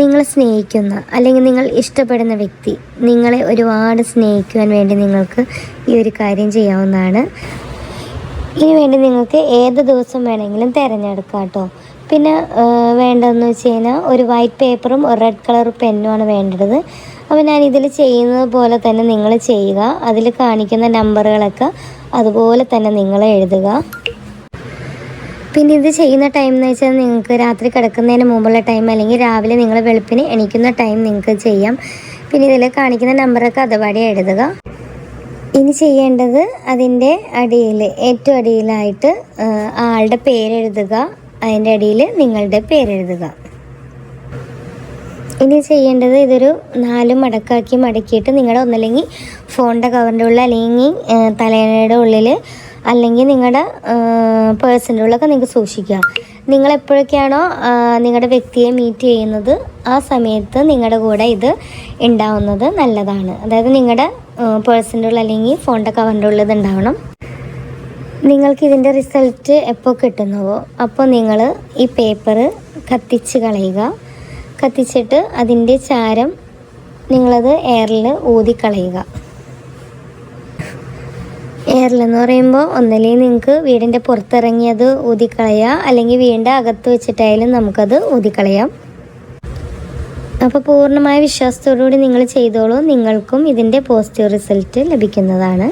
നിങ്ങൾ സ്നേഹിക്കുന്ന അല്ലെങ്കിൽ നിങ്ങൾ ഇഷ്ടപ്പെടുന്ന വ്യക്തി നിങ്ങളെ ഒരുപാട് സ്നേഹിക്കുവാൻ വേണ്ടി നിങ്ങൾക്ക് ഈ ഒരു കാര്യം ചെയ്യാവുന്നതാണ്. ഇതിനു വേണ്ടി നിങ്ങൾക്ക് ഏത് ദിവസം വേണമെങ്കിലും തിരഞ്ഞെടുക്കാം കേട്ടോ. പിന്നെ വേണ്ടതെന്ന് വെച്ച് കഴിഞ്ഞാൽ ഒരു വൈറ്റ് പേപ്പറും ഒരു റെഡ് കളർ പെന്നുമാണ് വേണ്ടത്. അപ്പോൾ ഞാൻ ഇതിൽ ചെയ്യുന്നത് പോലെ തന്നെ നിങ്ങൾ ചെയ്യുക. അതിൽ കാണിക്കുന്ന നമ്പറുകളൊക്കെ അതുപോലെ തന്നെ നിങ്ങൾ എഴുതുക. പിന്നെ ഇത് ചെയ്യുന്ന ടൈം എന്ന് വെച്ചാൽ നിങ്ങൾക്ക് രാത്രി കിടക്കുന്നതിന് മുമ്പുള്ള ടൈം അല്ലെങ്കിൽ രാവിലെ നിങ്ങൾ വെളുപ്പിന് എണീക്കുന്ന ടൈം നിങ്ങൾക്ക് ചെയ്യാം. പിന്നെ ഇതിൽ കാണിക്കുന്ന നമ്പറൊക്കെ അതുപാടി എഴുതുക. ഇനി ചെയ്യേണ്ടത് അതിന്റെ അടിയിൽ ഏറ്റവും അടിയിലായിട്ട് ആളുടെ പേരെഴുതുക അതിന്റെ അടിയിൽ നിങ്ങളുടെ പേരെഴുതുക ഇനി ചെയ്യേണ്ടത് ഇതൊരു നാല് മടക്കാക്കി മടക്കിയിട്ട് നിങ്ങളുടെ ഒന്നല്ലെങ്കിൽ ഫോണിന്റെ കവറിന്റെ ഉള്ളിൽ അല്ലെങ്കിൽ തലയണയുടെ ഉള്ളിൽ അല്ലെങ്കിൽ നിങ്ങളുടെ പേഴ്സിന്റെ ഉള്ളിലൊക്കെ നിങ്ങൾക്ക് സൂക്ഷിക്കുക നിങ്ങൾ എപ്പോഴൊക്കെയാണോ നിങ്ങളുടെ വ്യക്തിയെ മീറ്റ് ചെയ്യുന്നത് ആ സമയത്ത് നിങ്ങളുടെ കൂടെ ഇത് ഉണ്ടാവുന്നത് നല്ലതാണ്. അതായത് നിങ്ങളുടെ ഉള്ളിൽ അല്ലെങ്കിൽ ഫോണിന്റെ കവറിന്റെ ഉണ്ടാവണം നിങ്ങൾക്ക് ഇതിന്റെ റിസൾട്ട് എപ്പോൾ കിട്ടുന്നുവോ അപ്പോൾ നിങ്ങൾ ഈ പേപ്പർ കത്തിച്ച് കളയുക. കത്തിച്ചിട്ട് അതിന്റെ ചാരം നിങ്ങളത് എയറിൽ ഊതിക്കളയുക. എയറിലെന്ന് പറയുമ്പോൾ ഒന്നല്ലേ നിങ്ങൾക്ക് വീടിന്റെ പുറത്തിറങ്ങിയത് ഊതിക്കളയാം? അല്ലെങ്കിൽ വീടിന്റെ അകത്ത് വെച്ചിട്ടായാലും നമുക്കത് ഊതിക്കളയാം. അപ്പോൾ പൂർണമായ വിശ്വാസത്തോടുകൂടി നിങ്ങൾ ചെയ്തോളൂ. നിങ്ങൾക്കും ഇതിന്റെ പോസിറ്റീവ് റിസൾട്ട് ലഭിക്കുന്നതാണ്.